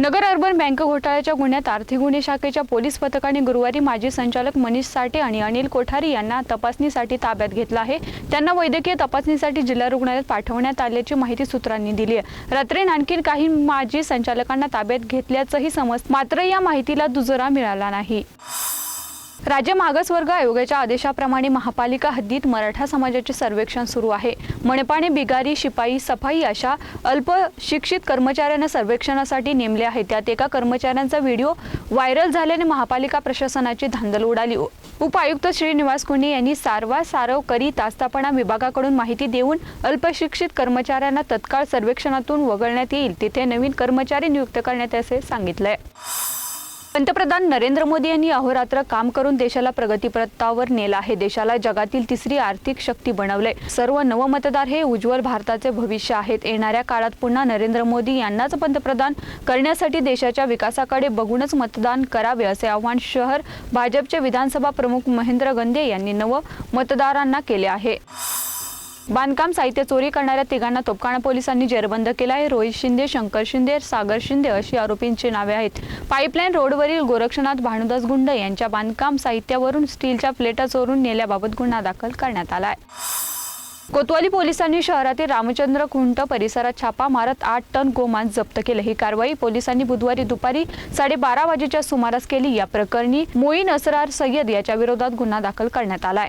नगर urban bank घोटाळ्याच्या गुन्ह्यात आर्थिक गुन्हे शाखेच्या पोलीस पथकाने गुरुवारी माजी संचालक मनीष साठे आणि अनिल कोठारी यांना तपासणीसाठी ताब्यात घेतलं आहे. त्यांना वैद्यकीय तपासणीसाठी जिल्हा रुग्णालयात पाठवण्यात आल्याची माहिती सूत्रांनी दिली आहे. रात्री आणखी काही माजी संचालकांना ताब्यात घेतल्याचंही समज मात्र या माहितीला दुजोरा मिळाला नाही. राज्य मागासवर्ग आयोगाच्या आदेशाप्रमाणे महापालिका हद्दीत मराठा समाजाचे सर्वेक्षण सुरू आहे. मनपाने बिगारी शिपाई सफाई अशा अल्प शिक्षित कर्मचाऱ्यांना सर्वेक्षणासाठी नेमले आहे. त्यात एका कर्मचाऱ्यांचा व्हिडिओ व्हायरल झाल्याने महापालिका प्रशासनाची धांदल उडाली. उपायुक्त श्रीनिवास कुंडे यांनी सारवा सारव करीत आस्थापना विभागाकडून माहिती देऊन अल्पशिक्षित कर्मचाऱ्यांना तत्काळ सर्वेक्षणातून वगळण्यात येईल. तिथे नवीन कर्मचारी नियुक्त करण्यात असे सांगितलंय. पंतप्रधान नरेंद्र मोदी यांनी अहोरात्र काम करून देशाला प्रगतीपथावर नेलं आहे. देशाला जगातील तिसरी आर्थिक शक्ती बनवले सर्व नवमतदार हे उज्ज्वल भारताचे भविष्य आहेत. येणाऱ्या काळात पुन्हा नरेंद्र मोदी यांनाच पंतप्रधान करण्यासाठी देशाच्या विकासाकडे बघूनच मतदान करावे असे आवाहन शहर भाजपचे विधानसभा प्रमुख महेंद्र गंदे यांनी नव मतदारांना केले आहे. बांधकाम साहित्य चोरी करणाऱ्या तिघांना तोपखाना पोलिसांनी जेरबंद केला आहे रोहित शिंदे शंकर शिंदे सागर शिंदे अशी आरोपींची नावे आहेत. पाईपलाईन रोडवरील गोरक्षनाथ भानुदास गुंड यांच्या बांधकाम साहित्यावरून स्टीलच्या प्लेटा चोरून नेल्याबाबत गुन्हा दाखल करण्यात आला आहे कोतवाली पोलिसांनी शहरातील रामचंद्र खुंट परिसरात छापा मारत आठ टन गोमांस जप्त केलं. ही कारवाई पोलिसांनी बुधवारी दुपारी साडेबारा वाजेच्या सुमारास केली. या प्रकरणी मोईन असरार सय्यद याच्या विरोधात गुन्हा दाखल करण्यात आलाय.